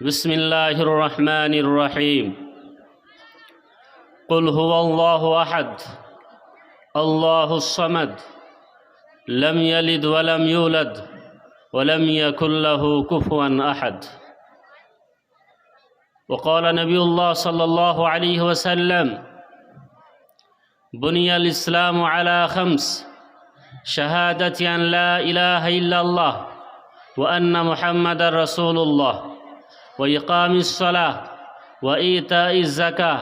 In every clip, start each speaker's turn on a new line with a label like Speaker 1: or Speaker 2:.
Speaker 1: بسم الله الرحمن الرحيم. قل هو الله أحد الله الصمد لم يلد ولم يولد ولم يكن له كفوا أحد. وقال نبي الله صلى الله عليه وسلم بني الإسلام على خمس شهادة أن لا إله إلا الله وأن محمد رسول الله. وإقام الصلاة وإيتاء الزكاة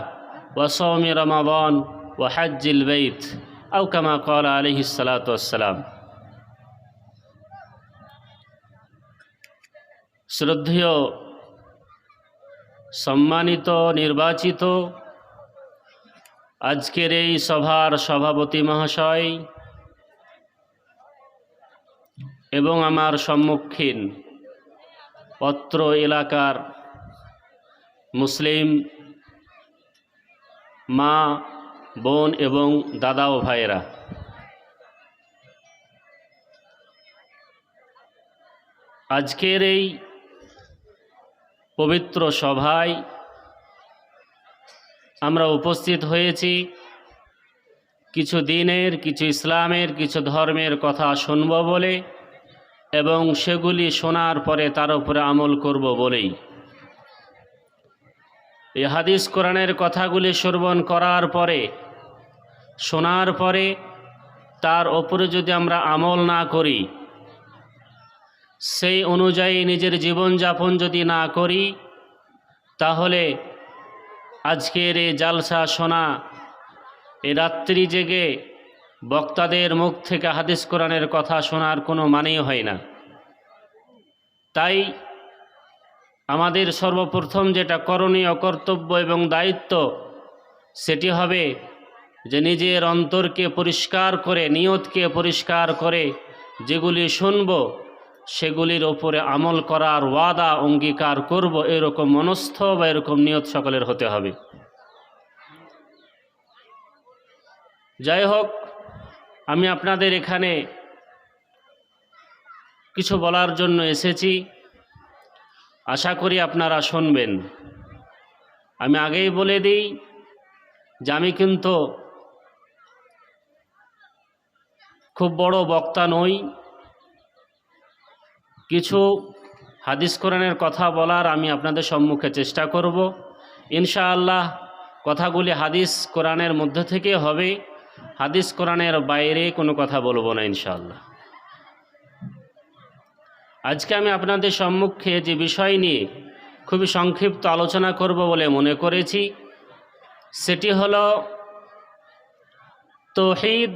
Speaker 1: وصوم رمضان وحج البيت أو كما قال عليه الصلاة والسلام শ্রদ্ধেয় সম্মানিত নির্বাচিত আজকের এই সভার সভাপতি মহাশয় এবং আমার সম্মুখীন অত্র এলাকার মুসলিম মা, বোন এবং দাদা ও ভাইয়েরা। আজকের এই পবিত্র সভায় আমরা উপস্থিত হয়েছি। কিছু দিনের, কিছু ইসলামের, কিছু ধর্মের কথা শুনব বলে এবং সেগুলি শোনার পরে তার উপরে আমল করব বলেই। এই হাদিস কোরআনের কথাগুলি শ্রবণ করার পরে, শোনার পরে, তার ওপরে যদি আমরা আমল না করি, সেই অনুযায়ী নিজের জীবনযাপন যদি না করি, তাহলে আজকের এই জালসা শোনা এ রাত্রি জেগে বক্তাদের মুখ থেকে হাদিস কোরআনের কথা শোনার কোনো মানেই হয় না। তাই আমাদের সর্বপ্রথম যেটা করণীয় কর্তব্য এবং দায়িত্ব, সেটি হবে যে নিজের অন্তরকে পরিষ্কার করে, নিয়তকে পরিষ্কার করে যেগুলি শুনব, সেগুলির ওপরে আমল করার ওয়াদা, অঙ্গীকার করব, এরকম মনস্থ বা এরকম নিয়ত সকলের হতে হবে। যাই হোক, আমি আপনাদের এখানে কিছু বলার জন্য এসেছি। আশা করি আপনারা শুনবেন। আমি আগেই বলে দিই যে আমি কিন্তু খুব বড় বক্তা নই। কিছু হাদিস কোরআনের কথা বলার আমি আপনাদের সম্মুখে চেষ্টা করব। ইনশাআল্লাহ কথাগুলি হাদিস কোরআনের মধ্যে থেকে হবে। হাদিস কোরআনের বাইরে কোনো কথা বলব না ইনশাআল্লাহ। আজকে আমি আপনাদের সম্মুখে যে বিষয় নিয়ে খুবই সংক্ষিপ্ত আলোচনা করব বলে মনে করেছি, সেটি হল তহিদ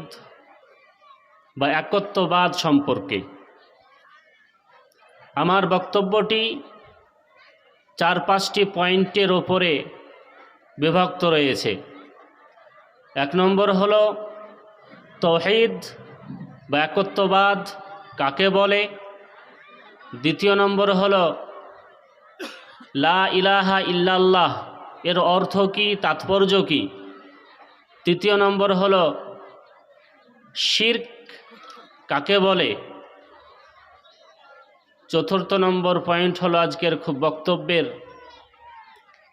Speaker 1: বা একত্ববাদ সম্পর্কে। আমার বক্তব্যটি চার পাঁচটি পয়েন্টের ওপরে বিভক্ত রয়েছে। এক নম্বর হল তহিদ বা একত্ববাদ কাকে বলে? দ্বিতীয় নম্বর হল, লা ইলাহা ইল্লাল্লাহ, এর অর্থ কি, তাৎপর্য কি? তৃতীয় নম্বর হলো, শির্ক কাকে বলে? চতুর্থ নম্বর পয়েন্ট হলো আজকের খুব বক্তব্যের।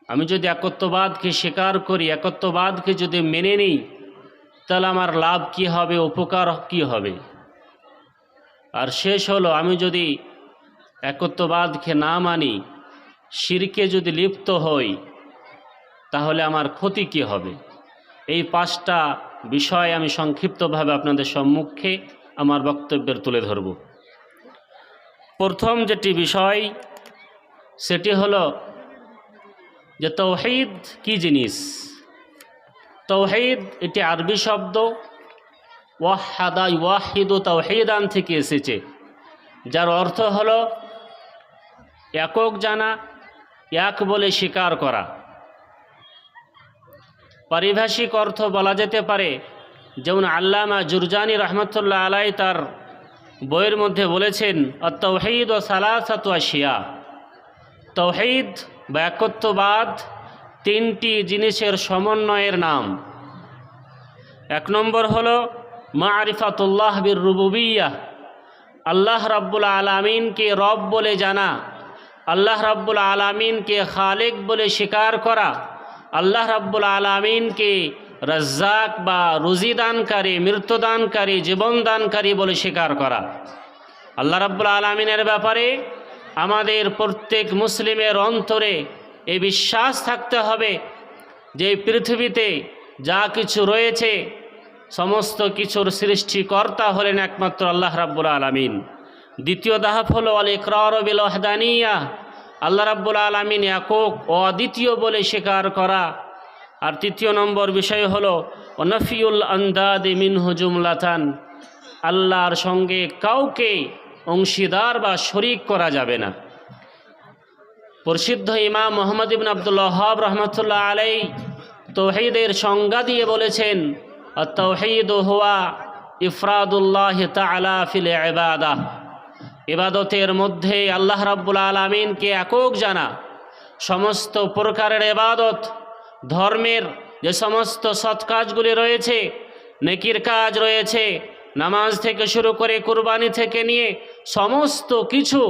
Speaker 1: আমি যদি একত্ববাদকে স্বীকার করি, একত্ববাদকে যদি মেনে নিই, তাহলে আমার লাভ কি হবে, উপকার কি হবে? আর শেষ হলো, আমি যদি একত্ববাদকে না মানি, শিরকে যদি লিপ্ত হই, তাহলে আমার ক্ষতি কি হবে? এই পাঁচটা বিষয় আমি সংক্ষিপ্তভাবে আপনাদের সম্মুখে আমার বক্তব্যের তুলে ধরব। প্রথম যেটি বিষয়, সেটি হলো যে তৌহিদ কি জিনিস? তৌহিদ এটি আরবি শব্দ ওয়াহাদা ওয়াহিদ ও তৌহিদান থেকে এসেছে, যার অর্থ হলো একক জানা, এক বলে স্বীকার করা। পারিভাষিক অর্থ বলা যেতে পারে, যেমন আল্লামা জুরজানি রহমতুল্লাহ আলাই তার বইয়ের মধ্যে বলেছেন তৌহিদ ও সালাসাত শিয়া তৌহিদ বা একত্ববাদ তিনটি জিনিসের সমন্বয়ের নাম। এক নম্বর হল মা আরিফাতুল্লাহ বির রুবুবিয়া আল্লাহ রাব্বুল আলামিনকে রব বলে জানা আল্লাহ রাব্বুল আলামিনকে খালেক বলে স্বীকার করা, আল্লাহ রাব্বুল আলামিনকে রাজ্জাক বা রুজিদানকারী, মৃত্যুদানকারী, জীবনদানকারী বলে স্বীকার করা। আল্লাহ রাব্বুল আলমিনের ব্যাপারে আমাদের প্রত্যেক মুসলিমের অন্তরে এই বিশ্বাস থাকতে হবে যে পৃথিবীতে যা কিছু রয়েছে, সমস্ত কিছুর সৃষ্টিকর্তা হলেন একমাত্র আল্লাহ রাব্বুল আলমিন। দ্বিতীয় দাহাফ হলো আল ইকরার বিল ওয়াহদানিয়া। আল্লাহ রাব্বুল আলমিন একক ও অদ্বিতীয় বলে স্বীকার করা। আর তৃতীয় নম্বর বিষয় হলো অনফিউল আন্দাদ মিনহু জুমলাতান। আল্লাহর সঙ্গে কাউকে অংশীদার বা শরিক করা যাবে না। প্রসিদ্ধ ইমাম মোহাম্মদ ইবিন আবদুল্লাহ রহমতুল্লাহ আলাই তৌহিদের সংজ্ঞা দিয়ে বলেছেন তৌহিদ হুয়া ইফরাদুল্লাহ তালা ফিল এবাদা ইবাদতের মধ্যে আল্লাহ রাব্বুল আলমিনকে একক জানা। সমস্ত প্রকারের এবাদত ধর্মের যে সমস্ত সৎ কাজগুলি রয়েছে, নেকির কাজ রয়েছে, নামাজ থেকে শুরু করে কুরবানি থেকে নিয়ে সমস্ত কিছু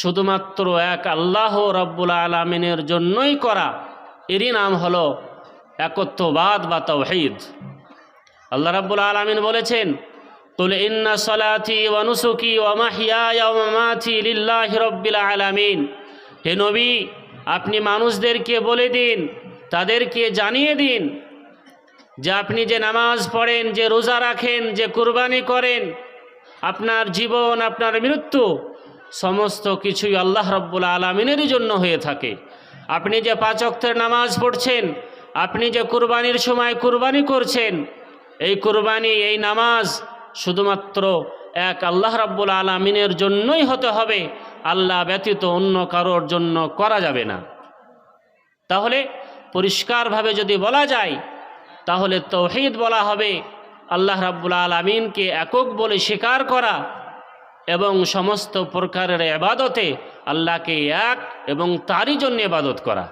Speaker 1: শুধুমাত্র এক আল্লাহ রব্বুল আলমিনের জন্যই করা। এরই নাম হলো একত্ববাদ বা তৌহিদ আল্লাহ রাব্বুল আলমিন বলেছেন তুল ইন্না সলাথি ওয়ানুসুকি ওয়ামাহিয়ামাথি লিল্লাহ রব্বিল আলামিন হে নবী, আপনি মানুষদেরকে বলে দিন, তাদেরকে জানিয়ে দিন যে আপনি যে নামাজ পড়েন, যে রোজা রাখেন, যে কুরবানি করেন, আপনার জীবন, আপনার মৃত্যু সমস্ত কিছুই আল্লাহ রব্বুল আলমিনেরই জন্য হয়ে থাকে। আপনি যে পাঁচ অক্তের নামাজ পড়ছেন, আপনি যে কুরবানির সময় কুরবানি করছেন, এই কুরবানি, এই নামাজ শুধুমাত্র এক আল্লাহ রাব্বুল আলমিনের জন্যই হতে হবে। আল্লাহ ব্যতীত অন্য কারোর জন্য করা যাবে না। তাহলে পরিষ্কারভাবে যদি বলা যায়, তাহলে তৌহিদ বলা হবে আল্লাহ রাব্বুল আলমিনকে একক বলে স্বীকার করা এবং সমস্ত প্রকারের এবাদতে আল্লাহকে এক এবং তারই জন্য এবাদত করা।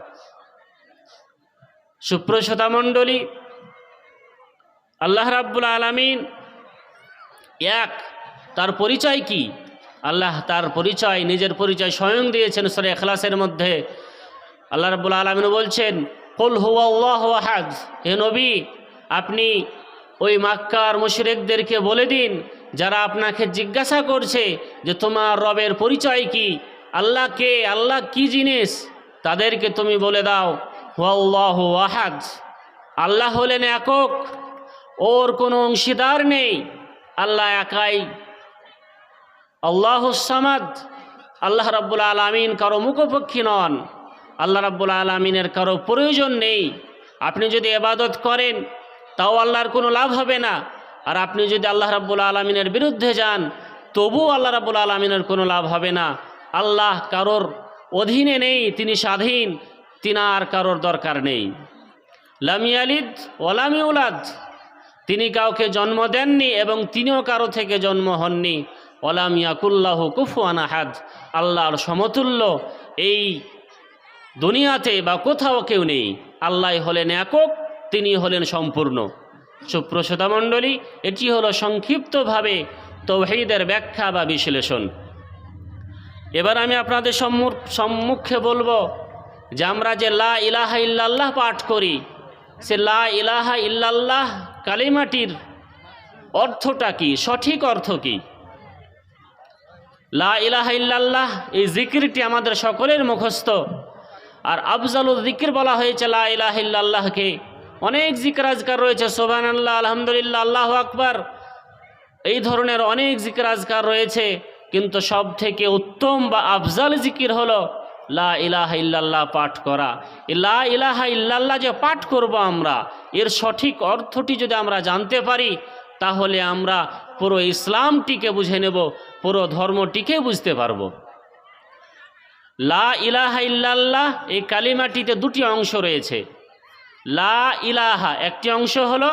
Speaker 1: সুপ্রসতা মণ্ডলী আল্লাহ রাব্বুল আলমিন এক, তার পরিচয় কি? আল্লাহ তার পরিচয়, নিজের পরিচয় স্বয়ং দিয়েছেন সরে এখলাসের মধ্যে। আল্লাহ রাব্বুল আলমিন বলছেন, কুল হুয়াল্লাহ আহাদ। হে নবী, আপনি ওই মাক্কার মুশরিকদেরকে বলে দিন, যারা আপনাকে জিজ্ঞাসা করছে যে তোমার রবের পরিচয় কি? আল্লাহ কে? আল্লাহ কি জিনিস? তাদেরকে তুমি বলে দাও, হুয়াল্লাহ আহাদ। আল্লাহ হলেন একক, ওর কোনো অংশীদার নেই। আল্লাহ একাই। আল্লাহ সামাদ। আল্লাহ রাব্বুল আলমিন কারও মুখপক্ষী নন। আল্লাহ রাব্বুল আলমিনের কারও প্রয়োজন নেই। আপনি যদি এবাদত করেন, তাও আল্লাহর কোনো লাভ হবে না। আর আপনি যদি আল্লাহ রাব্বুল আলমিনের বিরুদ্ধে যান, তবুও আল্লাহ রাব্বুল আলমিনের কোনো লাভ হবে না। আল্লাহ কারোর অধীনে নেই, তিনি স্বাধীন, তিনার কারোর দরকার নেই। লামিয়ালিদ ওলামিউলাদ তিনি কাউকে জন্ম দেননি এবং তিনিও কারও থেকে জন্ম হননি। ওলামিয়াকুল্লাহ কুফুয়ান আহাদ। আল্লাহর সমতুল্য এই দুনিয়াতে বা কোথাও কেউ নেই। আল্লাহ হলেন একক, তিনি হলেন সম্পূর্ণ। সুপ্রসতা মণ্ডলী, এটি হলো সংক্ষিপ্তভাবে তৌহিদের ব্যাখ্যা বা বিশ্লেষণ। এবার আমি আপনাদের সম্মুখে বলব যে আমরা যে লা ইলাহা ইল্লাল্লাহ পাঠ করি, সে লা ইলাহা ইল্লাল্লাহ কালিমাটির অর্থটা কি? সঠিক অর্থ কি? লা ইলাহা ইল্লাল্লাহ, এই জিকিরটি আমাদের সকলের মুখস্থ। আর আফজালুল জিকির বলা হয়েছে, লা ইলাহা ইল্লাল্লাহকে। অনেক জিকির আজকার রয়েছে সোবান আল্লাহ আলহামদুলিল্লাহ, আল্লাহ আকবার। এই ধরনের অনেক জিকির আজকার রয়েছে, কিন্তু সব থেকে উত্তম বা আফজাল জিকির হলো লা ইলাহা ইল্লাল্লাহ পাঠ করা। লা ইলাহা ইল্লাল্লাহ যে পাঠ করব আমরা, এর সঠিক অর্থটি যদি আমরা জানতে পারি, তাহলে আমরা পুরো ইসলামটিকে বুঝে নেব, পুরো ধর্মটিকে বুঝতে পারব। লা ইলাহা ইল্লাল্লাহ এই কালিমাটিতে দুটি অংশ রয়েছে। লা ইলাহা একটি অংশ হলো,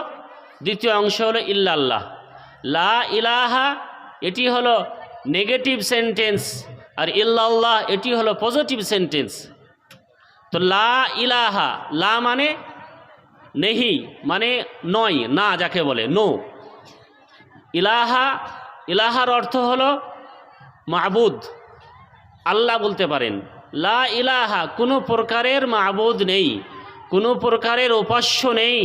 Speaker 1: দ্বিতীয় অংশ হলো ইল্লাল্লাহ। লা ইলাহা এটি হলো নেগেটিভ সেন্টেন্স। আর ইল্লাল্লাহ, এটি হলো পজিটিভ সেন্টেন্স তো লা ইলাহা, লা মানে নেহি মানে নয়, না যাকে বলে নো ইলাহা, ইলাহার অর্থ হলো মাহবুদ আল্লাহ বলতে পারেন, লা ইলাহা, কোনো প্রকারের মাহবুদ নেই, কোনো প্রকারের উপাস্য নেই,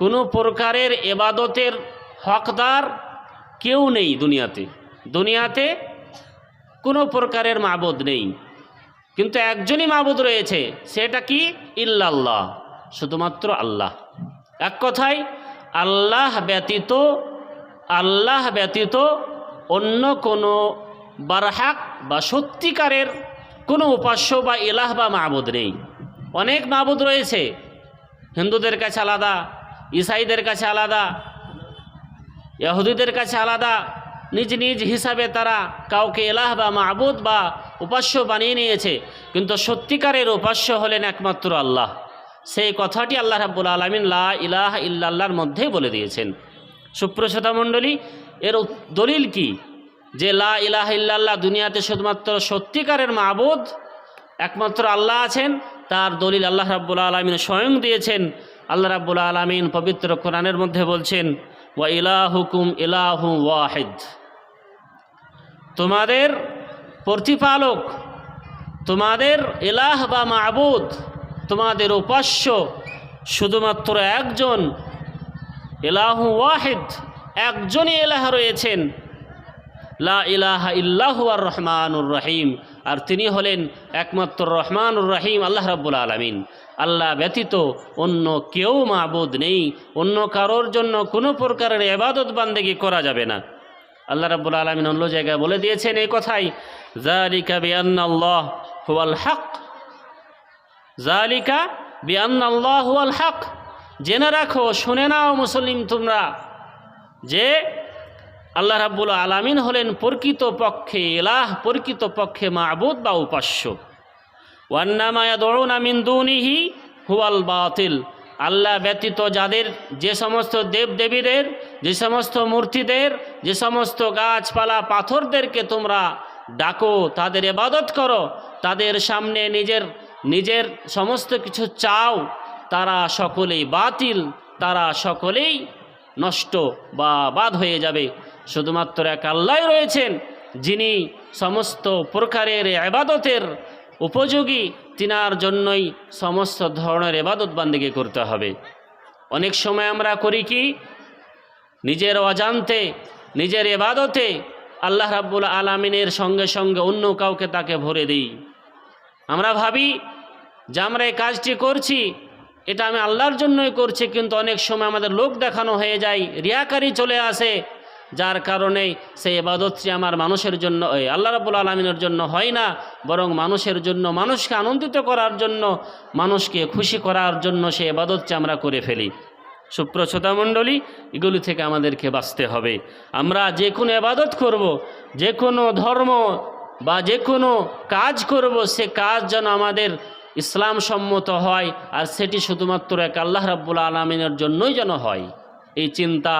Speaker 1: কোনো প্রকারের এবাদতের হকদার কেউ নেই দুনিয়াতে। দুনিয়াতে কোনো প্রকারের মাবুদ নেই। কিন্তু একজনই মাবুদ রয়েছে, সেটা কি? ইল্লাল্লাহ, শুধুমাত্র আল্লাহ। এক কথায়, আল্লাহ ব্যতীত আল্লাহ ব্যতীত অন্য কোনো বারহাক বা সত্যিকারের কোনো উপাস্য বা ইলাহ বা মাবুদ নেই। অনেক মাবুদ রয়েছে, হিন্দুদের কাছে আলাদা, ইসাইদের কাছে আলাদা ইহুদিদের কাছে আলাদা নিজ নিজ হিসাবে তারা কাউকে এলাহ বা মাহবুদ বা উপাস্য বানিয়ে নিয়েছে। কিন্তু সত্যিকারের উপাস্য হলেন একমাত্র আল্লাহ। সেই কথাটি আল্লাহ রাব্বুল আলমিন লা ইলাহ ইল্লাল্লাহর মধ্যেই বলে দিয়েছেন। সুপ্রসতা মণ্ডলী, এর দলিল কি? যে লা ইলাহ ইল্লাল্লাহ দুনিয়াতে শুধুমাত্র সত্যিকারের মাহবুদ একমাত্র আল্লাহ আছেন, তার দলিল আল্লাহ রাব্বুল আলমিন স্বয়ং দিয়েছেন। আল্লাহ রাব্বুল আলমিন পবিত্র কোরআনের মধ্যে বলছেন, ওয়া ইলাহুকুম ইলাহু ওয়াহিদ। তোমাদের প্রতিপালক, তোমাদের এলাহ বা মাবুদ, তোমাদের উপাস্য শুধুমাত্র একজন এলাহু ওয়াহিদ, একজনই এলাহ রয়েছেন। লা ইলাহা ইল্লাহু আর রহমানুর রহিম। আর তিনি হলেন একমাত্র রহমানুর রহিম, আল্লাহ রাব্বুল আলমিন। আল্লাহ ব্যতীত অন্য কেউ মাবুদ নেই। অন্য কারোর জন্য কোনো প্রকারের এবাদত বান্দেগি করা যাবে না। আল্লাহ রাব্বুল আলমিন অন্য জায়গায় বলে দিয়েছেন এই কথাই জালিকা বিআন্নাল্লাহ হুয়াল হক। জালিকা বিআন্নাল্লাহ হুয়াল হক। জেনে রাখো, শুনে নাও মুসলিম তোমরা, যে আল্লাহ রাব্বুল আলামিন হলেন প্রকৃত পক্ষে এলাহ প্রকৃত পক্ষে মাবুদ বা উপাস্য। ওয়ান্নামায়া দৌড়না মিন্দুনিহি হুয়াল বাতিল। আল্লাহ ব্যতীত যাদের যে সমস্ত দেব দেবীদের যে সমস্ত মূর্তিদের, যে সমস্ত গাছপালা পাথরদেরকে তোমরা ডাকো, তাদের এবাদত করো, তাদের সামনে নিজের নিজের সমস্ত কিছু চাও, তারা সকলেই বাতিল, তারা সকলেই নষ্ট বা বাদ হয়ে যাবে। শুধুমাত্র এক আল্লাহ রয়েছেন, যিনি সমস্ত প্রকারের এবাদতের উপযোগী তিনার জন্যই সমস্ত ধরনের এবাদত বান্দিকে করতে হবে। অনেক সময় আমরা করি কি, নিজের অজান্তে, নিজের এবাদতে আল্লাহ রাব্বুল আলমিনের সঙ্গে সঙ্গে অন্য কাউকে তাকে ভরে দিই। আমরা ভাবি, যে আমরা এই কাজটি করছি, এটা আমি আল্লাহর জন্যই করছি, কিন্তু অনেক সময় আমাদের লোক দেখানো হয়ে যায়, রিয়াকারি চলে আসে যার কারণে সেই এবাদতটি আমার মানুষের জন্য এই আল্লাহ রাবুল আলমিনের জন্য হয় না, বরং মানুষের জন্য, মানুষকে আনন্দিত করার জন্য, মানুষকে খুশি করার জন্য সেই এবাদতটি আমরা করে ফেলি। সুপ্রছোতা মণ্ডলী, এগুলি থেকে আমাদেরকে বাঁচতে হবে। আমরা যে কোনো এবাদত করব, যে কোনো ধর্ম বা যে কোনো কাজ করব, সে কাজ যেন আমাদের ইসলাম সম্মত হয়, আর সেটি শুধুমাত্র এক আল্লাহ রাব্বুল আলমিনের জন্যই যেন হয়। এই চিন্তা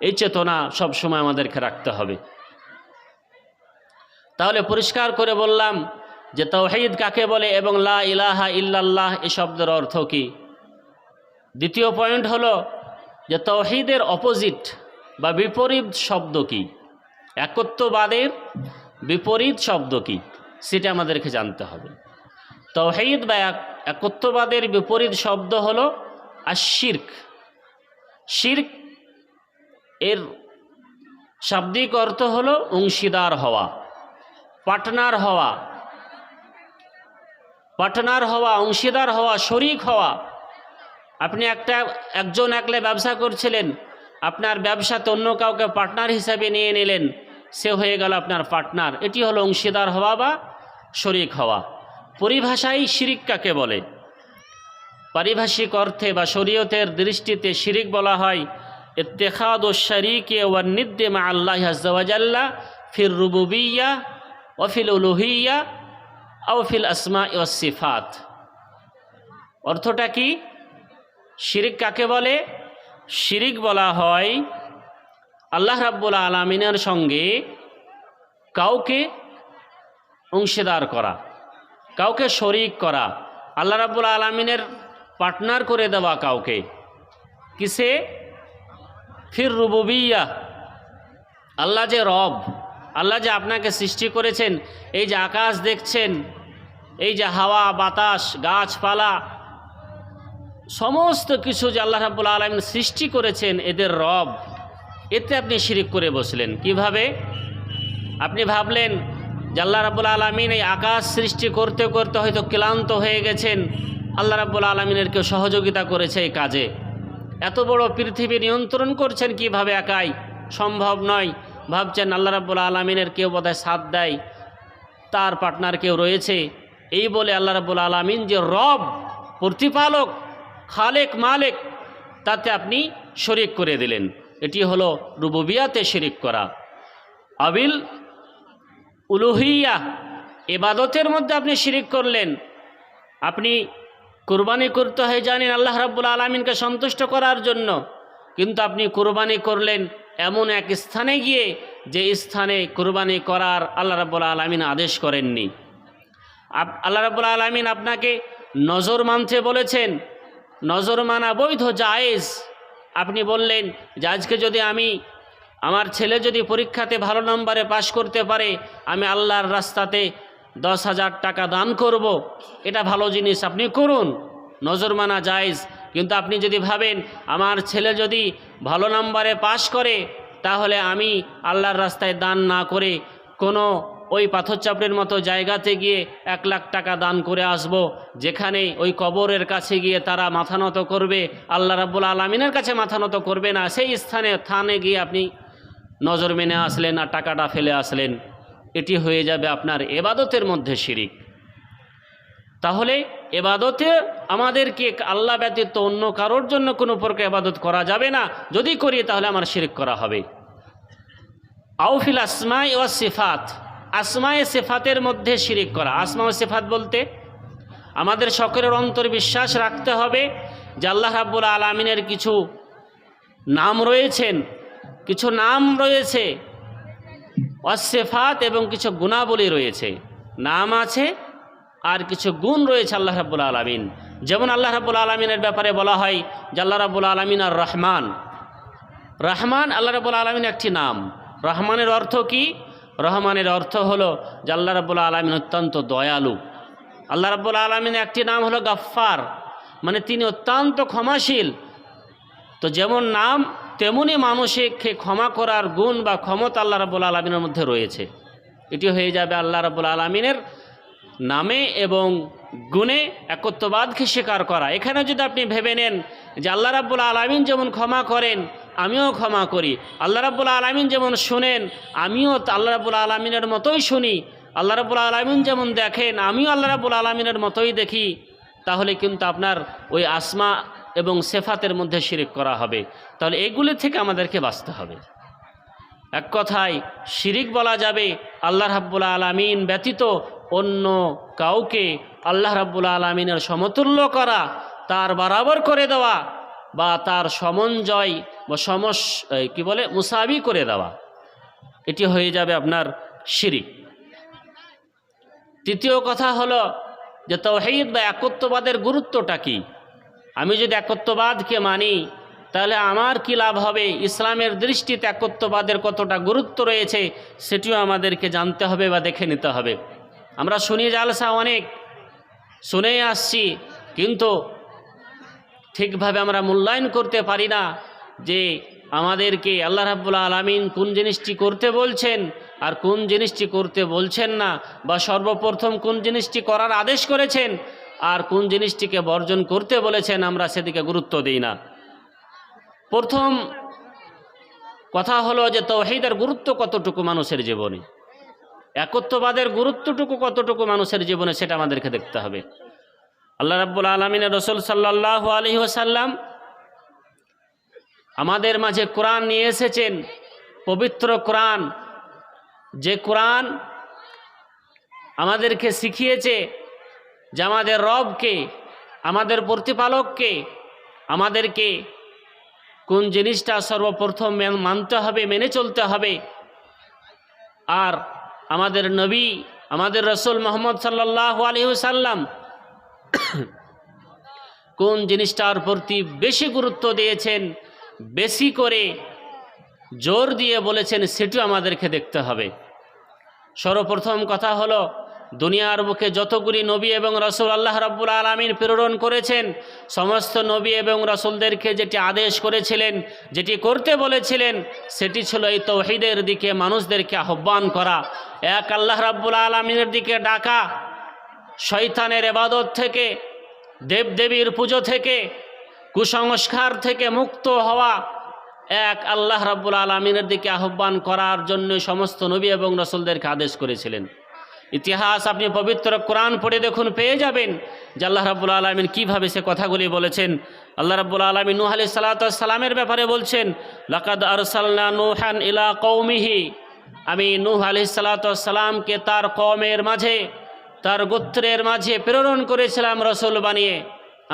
Speaker 1: এই চেতনা সবসময় আমাদেরকে রাখতে হবে। তাহলে পরিষ্কার করে বললাম যে তৌহিদ কাকে বলে এবং লা ইলাহা ইল্লাল্লাহ এই শব্দের অর্থ কী? দ্বিতীয় পয়েন্ট হলো যে তৌহিদের অপোজিট বা বিপরীত শব্দ কি? একত্ববাদের বিপরীত শব্দ কি? সেটা আমাদেরকে জানতে হবে। তৌহিদ বা এক- একত্ববাদের বিপরীত শব্দ হলো আশির্ক শির্ক এর শাব্দিক অর্থ হলো অংশীদার হওয়া পার্টনার হওয়া। পার্টনার হওয়া, অংশীদার হওয়া, শরিক হওয়া। আপনি একটা, একজন একলে ব্যবসা করছিলেন, আপনার ব্যবসাতে অন্য কাউকে পার্টনার হিসাবে নিয়ে নিলেন, সে হয়ে গেল আপনার পার্টনার এটি হলো অংশীদার হওয়া বা শরিক হওয়া। পরিভাষাই শিরিক কাকে বলে? পারিভাষিক অর্থে বা শরীয়তের দৃষ্টিতে শিরিক বলা হয় ইত্তেখাদ ও শরিকে ওয়ান্নিদ্দে মা আল্লাহ আজ্লা ফির রুবুবিয়া ওফিল উলুহিয়া ও ফিল আসমা ও সিফাত। অর্থটা কি? শিরিক কাকে বলে? শিরিক বলা হয় আল্লাহ রাব্বুল আলমিনের সঙ্গে কাউকে অংশীদার করা, কাউকে শরিক করা, আল্লাহ রাব্বুল আলমিনের পার্টনার করে দেওয়া কাউকে। কিসে? ফির রুবুবিয়া। আল্লাহ যে রব, আল্লাহ যে আপনাকে সৃষ্টি করেছেন, এই যে আকাশ দেখছেন, এই যে হাওয়া, বাতাস, গাছপালা, সমস্ত কিছু যে আল্লাহ রাব্বুল আলমিন সৃষ্টি করেছেন এদের রব, এতে আপনি শিরিক করে বসলেন। কীভাবে? আপনি ভাবলেন যে আল্লাহ রাব্বুল আলমিন এই আকাশ সৃষ্টি করতে করতে হয়তো ক্লান্ত হয়ে গেছেন। আল্লাহ রাব্বুল আলমিনের কেউ সহযোগিতা করেছে এই কাজে। এত বড় পৃথিবী নিয়ন্ত্রণ করছেন কীভাবে একাই? সম্ভব নয়। ভাবছেন আল্লাহ রাব্বুল আলমিনের কেউ বোধহয় সাথ দেয়, তার পার্টনার কেউ রয়েছে। এই বলে আল্লাহ রাব্বুল আলমিন যে রব, প্রতিপালক, খালেক মালেক, তাতে আপনি শরিক করে দিলেন। এটি হলো রুবুবিয়াতে শরিক করা। আবিল উলুহিয়া, এবাদতের মধ্যে আপনি শিরিক করলেন। আপনি কোরবানি করতে হয় জানেন আল্লাহ রাব্বুল আলমিনকে সন্তুষ্ট করার জন্য। কিন্তু আপনি কোরবানি করলেন এমন এক স্থানে গিয়ে যে স্থানে কোরবানি করার আল্লাহ রাব্বুল আলমিন আদেশ করেননি। আল্লাহ রাব্বুল আলমিন আপনাকে নজর মানতে বলেছেন। নজর মানা বৈধ, জায়েজ। আপনি বললেন যে আজকে যদি আমি আমার ছেলে যদি পরীক্ষাতে ভালো নম্বরে পাশ করতে পারে, আমি আল্লাহর রাস্তাতে দশ হাজার টাকা দান করব। এটা ভালো জিনিস, আপনি করুন। নজর মানা জায়েজ। কিন্তু আপনি যদি ভাবেন, আমার ছেলে যদি ভালো নাম্বারে পাশ করে, তাহলে আমি আল্লাহর রাস্তায় দান না করে কোনো ওই পাথরচাপড়ের মতো জায়গাতে গিয়ে এক লাখ টাকা দান করে আসব, যেখানে ওই কবরের কাছে গিয়ে তারা মাথা নত করবে, আল্লাহ রাব্বুল আলমিনের কাছে মাথা নত করবে না, সেই স্থানে, থানে গিয়ে আপনি নজর মেনে আসলেন আর টাকাটা ফেলে আসলেন। এটি হয়ে যাবে আপনার এবাদতের মধ্যে শিরিক। তাহলে এবাদতে আমাদেরকে আল্লাহ ব্যতীত অন্য কারোর জন্য কোনো প্রকার এবাদত করা যাবে না। যদি করি তাহলে আমার শিরিক করা হবে। আউফিল আসমাই ও সিফাত। আসমায়ে সেফাতের মধ্যে শিরিক করা। আসমা ও সেফাত বলতে আমাদের সকলের অন্তর বিশ্বাস রাখতে হবে যে আল্লাহ রাব্বুল আলমিনের কিছু নাম রয়েছেন, কিছু নাম রয়েছে অসেফাত এবং কিছু গুণাবলী রয়েছে। নাম আছে আর কিছু গুণ রয়েছে আল্লাহ রাব্বুল আলমিন। যেমন আল্লাহ রাব্বুল আলমিনের ব্যাপারে বলা হয় যে আল্লাহ রাব্বুল আলমিন আর রহমান। রহমান আল্লাহ রাব্বুল আলমিন একটি নাম। রহমানের অর্থ কি? রহমানের অর্থ হলো যে আল্লাহ রাব্বুল আলমিন অত্যন্ত দয়ালু। আল্লাহ রাব্বুল আলমিনের একটি নাম হলো গাফফার। মানে তিনি অত্যন্ত ক্ষমাশীল। তো যেমন নাম তেমনি মানুষকে ক্ষমা করার গুণ বা ক্ষমতা আল্লাহ রাবুল আলমিনের মধ্যে রয়েছে। এটি হয়ে যাবে আল্লাহ রাবুল আলমিনের নামে এবং গুণে একত্ববাদকে স্বীকার করা। এখানে যদি আপনি ভেবে নেন যে আল্লাহ রাব্বুল আলমিন যেমন ক্ষমা করেন, আমিও ক্ষমা করি। আল্লাহ রাব্বুল আলমিন যেমন শোনেন, আমিও আল্লাহ রাব্বুল আলমিনের মতোই শুনি। আল্লাহ রাব্বুল আলমিন যেমন দেখেন, আমিও আল্লাহ রাব্বুল আলমিনের মতোই দেখি। তাহলে কিন্তু আপনার ওই আসমা এবং সেফাতের মধ্যে শিরিক করা হবে। তাহলে এগুলি থেকে আমাদেরকে বাঁচতে হবে। এক কথায়, শিরিক বলা যাবে আল্লাহ রাব্বুল আলমিন ব্যতীত অন্য কাউকে আল্লাহ রাব্বুল আলমিনের সমতুল্য করা, তার বরাবর করে দেওয়া বা তার সমঞ্জয় বা সমস কি বলে, মুসাবি করে দেওয়া। এটি হয়ে যাবে আপনার শিরিক। তৃতীয় কথা হলো যে তৌহিদ বা একত্ববাদের গুরুত্বটা কি? আমি যদি একত্ববাদকে মানি, তাহলে আমার কি লাভ হবে? ইসলামের দৃষ্টিতে একত্ববাদের কতটা গুরুত্ব রয়েছে, সেটিও আমাদেরকে জানতে হবে বা দেখে নিতে হবে। আমরা শুনি জালসা অনেক শুনেই আসছি, কিন্তু ঠিকভাবে আমরা মূল্যায়ন করতে পারি না যে আমাদেরকে আল্লাহ রাব্বুল আলমিন কোন জিনিসটি করতে বলছেন আর কোন জিনিসটি করতে বলছেন না, বা সর্বপ্রথম কোন জিনিসটি করার আদেশ করেছেন আর কোন জিনিসটিকে বর্জন করতে বলেছেন আমরা সেদিকে গুরুত্ব দিই না। প্রথম কথা হলো যে তৌহিদের গুরুত্ব কতটুকু মানুষের জীবনে? একত্ববাদের গুরুত্বটুকু কতটুকু মানুষের জীবনে সেটা আমাদেরকে দেখতে হবে। আল্লাহ রাব্বুল আলমিনের রসুল সাল্লাহ আলহি ওসাল্লাম আমাদের মাঝে কোরআন নিয়ে এসেছেন, পবিত্র কোরআন। যে কোরআন আমাদেরকে শিখিয়েছে যে আমাদের রবকে, আমাদের প্রতিপালককে, আমাদেরকে কোন জিনিসটা সর্বপ্রথম মানতে হবে, মেনে চলতে হবে। আর আমাদের নবী, আমাদের রসুল মোহাম্মদ সাল্লাহ আলহিসাল্লাম কোন জিনিসটার প্রতি বেশি গুরুত্ব দিয়েছেন, বেশি করে জোর দিয়ে বলেছেন, সেটিও আমাদেরকে দেখতে হবে। সর্বপ্রথম কথা হলো দুনিয়ার বুকে যতগুলি নবী এবং রসুল আল্লাহ রাব্বুল আলমিন প্রেরণ করেছেন, সমস্ত নবী এবং রসুলদেরকে যেটি আদেশ করেছিলেন, যেটি করতে বলেছিলেন, সেটি ছিল এই তৌহিদের দিকে মানুষদেরকে আহ্বান করা। এক আল্লাহ রাব্বুল আলমিনের দিকে ডাকা শৈতানের এবাদত থেকে, দেবদেবীর পুজো থেকে, কুসংস্কার থেকে মুক্ত হওয়া, এক আল্লাহ রাব্বুল আলমিনের দিকে আহ্বান করার জন্য সমস্ত নবী এবং রসুলদেরকে আদেশ করেছিলেন। ইতিহাস আপনি পবিত্র কোরআন পড়ে দেখুন, পেয়ে যাবেন। যে আল্লাহ রাব্বুল আলমিন কীভাবে সে কথাগুলি বলেছেন। আল্লাহ রাব্বুল আলমিন নুহ আলি সালাতামের ব্যাপারে বলছেন, লাকাদ আরসালনা নুহান ইলা কৌমিহি আমি নূহ আলি সালাতামকে তার কমের মাঝে, তার গোত্রের মাঝে প্রেরণ করেছিলাম রসুল বানিয়ে।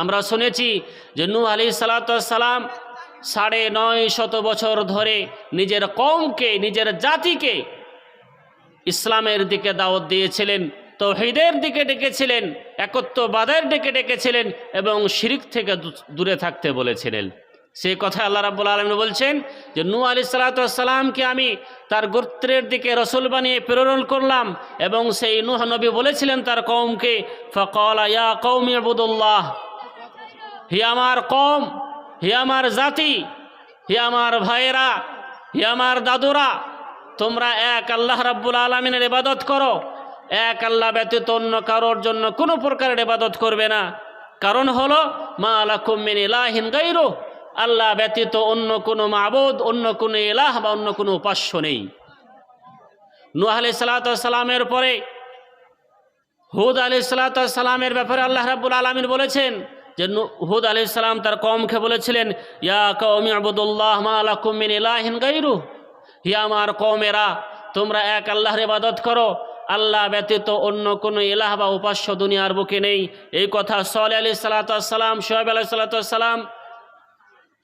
Speaker 1: আমরা শুনেছি যে নূহ আলি সালাতাম সাড়ে নয় শত বছর ধরে নিজের কমকে নিজের জাতিকে ইসলামের দিকে দাওয়াত দিয়েছিলেন, তৌহিদের দিকে ডেকেছিলেন, একত্ববাদের দিকে ডেকেছিলেন এবং শিরিক থেকে দূরে থাকতে বলেছিলেন। সেই কথা আল্লাহ রাব্বুল আলমিন বলছেন যে নু আলি সালাতামকে আমি তার গোত্রের দিকে রসুল বানিয়ে প্রেরণ করলাম এবং সেই নুহ নবী বলেছিলেন তার কৌমকে ফকল ইয়া কৌমি আবুদুল্লাহ হি আমার কম হি আমার জাতি হি আমার ভাইয়েরা হি আমার দাদুরা তোমরা এক আল্লাহ রাব্বুল আলমিনের ইবাদত করো। এক আল্লাহ ব্যতীত অন্য কারোর জন্য কোনো প্রকারের ইবাদত করবে না। কারণ হলো, মা আলাকুমিন ইলাহিন গাইরু আল্লাহ ব্যতীত অন্য কোনো মাবুদ, অন্য কোনো ইলাহ বা অন্য কোনো উপাস্য নেই। নূহ আলাইহিস সালামের পরে, হুদ আলি সালামের ব্যাপারে আল্লাহ রাবুল আলমিন বলেছেন যে হুদ আলি সালাম তার কমকে বলেছিলেন, ইয়া কৌমি আবুদুল্লাহ মা আলাকুমিন ইলাহিন গাইরু হিয়া আমার কমেরা তোমরা এক আল্লাহর ইবাদত করো। আল্লাহ ব্যতীত অন্য কোনো ইলাহ বা উপাস্য দুনিয়ার বুকে নেই। এই কথা সলে আলি সালাতাম সোহেব আলি সালাতাম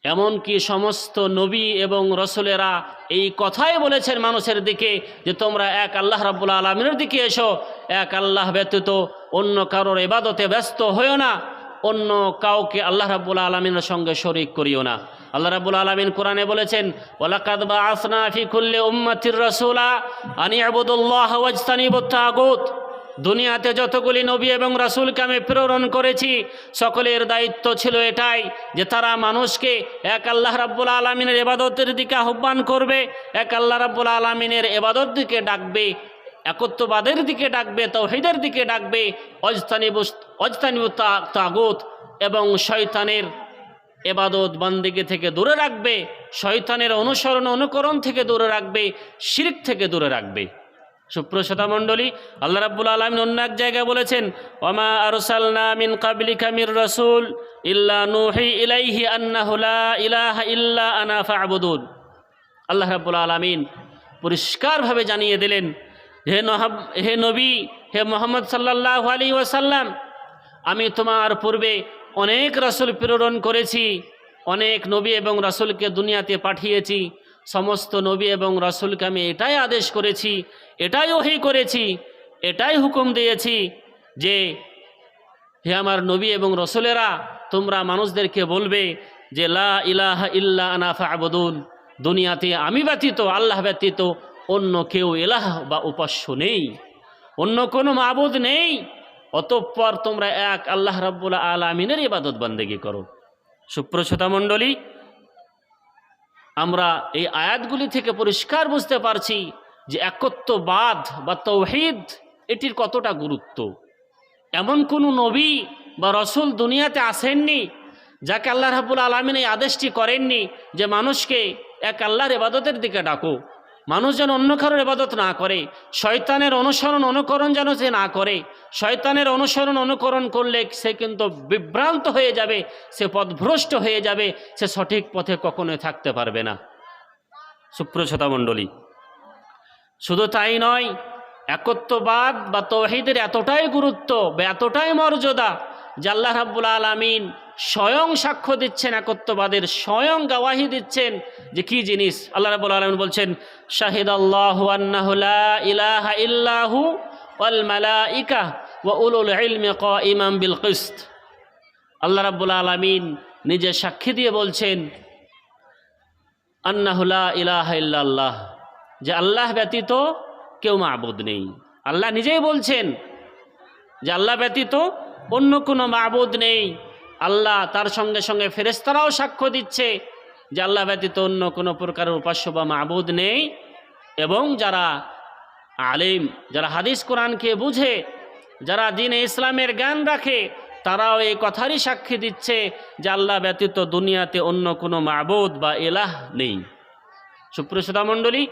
Speaker 1: এমনকি সমস্ত নবী এবং রসুলেরা এই কথাই বলেছেন মানুষের দিকে যে, তোমরা এক আল্লাহ রাব্বুল আলমিনের দিকে এসো। এক আল্লাহ ব্যতীত অন্য কারোর ইবাদতে ব্যস্ত হয়েও না। অন্য কাউকে আল্লাহ রাব্বুল আলমিনের সঙ্গে শরিক করিও না। আল্লাহ রাব্বুল আলমিন কোরআনে বলেছেন ওলাকাদ বা আসনা ফি কুল্লি উম্মাতির রসুলা আনি আবুদুল্লাহ ওয়াজতানিবুত তাগুত। দুনিয়াতে যতগুলি নবী এবং রাসূলকে আমি প্রেরণ করেছি, সকলের দায়িত্ব ছিল এটাই যে তারা মানুষকে এক আল্লাহ রাব্বুল আলমিনের এবাদতের দিকে আহ্বান করবে, এক আল্লাহ রাব্বুল আলমিনের এবাদত দিকে ডাকবে, একত্ববাদের দিকে ডাকবে, তৌহিদের দিকে ডাকবে অজতানিবু অজতানিবু তাগুত এবং শয়তানের এবাদত বান্দিকে থেকে দূরে রাখবে, শয়তানের অনুসরণ অনুকরণ থেকে দূরে রাখবে, শিরিক থেকে দূরে রাখবে। সুপ্রসতা মণ্ডলী, আল্লাহ রাব্বুল আলমিন অন্য এক জায়গায় বলেছেন ওমা আরসালনা মিন কাবলিকা মির রাসূল ইল্লা নুহি ইলাইহি আন্নাহু লা ইলাহা ইল্লা আনা ফা'বুদুন। আল্লাহ রাব্বুল আলমিন পরিষ্কারভাবে জানিয়ে দিলেন, হে নহাব, হে নবী, হে মোহাম্মদ সাল্লাল্লাহু আলাইহি ওয়াসাল্লাম, আমি তোমার পূর্বে অনেক রাসূল প্রেরণ করেছি, অনেক নবী এবং রাসূলকে দুনিয়াতে পাঠিয়েছি, সমস্ত নবী এবং রাসূলকে আমি এটাই আদেশ করেছি, এটাই ওহি করেছি, এটাই হুকুম দিয়েছি যে, হে আমার নবী এবং রসুলেরা, তোমরা মানুষদেরকে বলবে যে, লা ইলাহ ইল্লা আনা ফাবুদুন, দুনিয়াতে আমি ব্যতীত, আল্লাহ ব্যতীত অন্য কেউ এলাহ বা উপাস্য নেই, অন্য কোনো মাবুদ নেই। অতঃপর তোমরা এক আল্লাহ রাব্বুল আলমিনের ইবাদত বান্দেগি করো। সুপ্রশ্রোতা মণ্ডলী, আমরা এই আয়াতগুলি থেকে পরিষ্কার বুঝতে পারছি যে একত্ববাদ বা তৌহিদ এটির কতটা গুরুত্ব। এমন কোনো নবী বা রসুল দুনিয়াতে আসেননি যাকে আল্লাহ রাবুল আলমিন এই আদেশটি করেননি যে মানুষকে এক আল্লাহর এবাদতের দিকে ডাকো। মানুষ যেন অন্য কারোর এবাদত না করে, শয়তানের অনুসরণ অনুকরণ যেন সে না করে, শয়তানের অনুসরণ অনুকরণ করলে সে কিন্তু বিভ্রান্ত হয়ে যাবে, সে পথভ্রষ্ট হয়ে যাবে, সে সঠিক পথে কখনোই থাকতে পারবে না। সুপ্রছতা মণ্ডলী, শুধু তাই নয়, একত্ববাদ বা তৌহিদের এতটাই গুরুত্ব বা এতটাই মর্যাদা যে আল্লাহ রাব্বুল আলমিন স্বয়ং সাক্ষ্য দিচ্ছেন একত্ববাদের, স্বয়ং গাওয়াহি দিচ্ছেন যে কি জিনিস? আল্লাহ রাব্বুল আলমিন বলছেন শাহিদ আল্লাহ ইলাহা ইল্লাহু ওয়াল কাইমাম বিল কিসত। আল্লাহ রাব্বুল আলমিন নিজে সাক্ষী দিয়ে বলছেন আন্নাহুলা ইলাহা ইল্লাল্লাহ। যে আল্লাহ ব্যতীত কেউ মাবুদ নেই। আল্লাহ নিজেই বলছেন যে আল্লাহ ব্যতীত অন্য কোনো মাবুদ নেই। আল্লাহ তার সঙ্গে সঙ্গে ফেরেস্তারাও সাক্ষ্য দিচ্ছে যে আল্লাহ ব্যতীত অন্য কোনো প্রকারের উপাস্য বা মাবুদ নেই এবং যারা আলিম, যারা হাদিস কোরআনকে বুঝে, যারা দিনে ইসলামের জ্ঞান রাখে, তারাও এই কথারই সাক্ষী দিচ্ছে যে আল্লাহ ব্যতীত দুনিয়াতে অন্য কোনো মাবুদ বা এলাহ নেই। সুপ্রসদা মণ্ডলী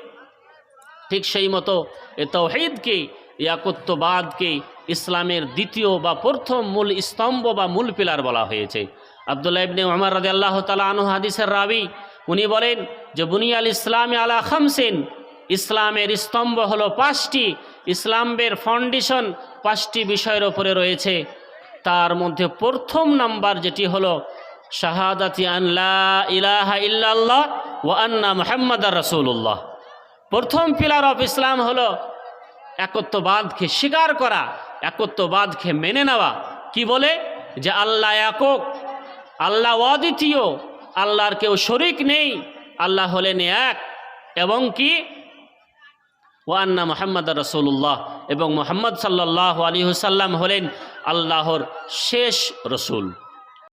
Speaker 1: ঠিক সেই মতো এ তৌহিদকে ইয়াকত্ববাদকে ইসলামের দ্বিতীয় বা প্রথম মূল স্তম্ভ বা মূল পিলার বলা হয়েছে। আবদুল্লাহ ইবনে ওমর রাজি আল্লাহ তালা আনু হাদিসের রাবি, উনি বলেন যে বুনিয়াল ইসলামে আলা খামসিন ইসলামের স্তম্ভ হলো পাঁচটি, ইসলামের ফাউন্ডেশন পাঁচটি বিষয়ের ওপরে রয়েছে। তার মধ্যে প্রথম নাম্বার যেটি হলো, শাহাদাতি আল্লাহ ইলাহা ইল্লাল্লাহ ও আন্না মোহাম্মদ রসুল্লাহ প্রথম পিলার অফ ইসলাম হলো একত্ববাদকে স্বীকার করা, একত্ববাদকে মেনে নেওয়া। কি বলে? যে আল্লাহ একক, আল্লাহ অদ্বিতীয়, আল্লাহর কেউ শরিক নেই, আল্লাহ হলেন এক। এবং কি? ওয়ান্না মোহাম্মদ রসুল্লাহ এবং মোহাম্মদ সাল্লাহ আলী হুসাল্লাম হলেন আল্লাহর শেষ রসুল।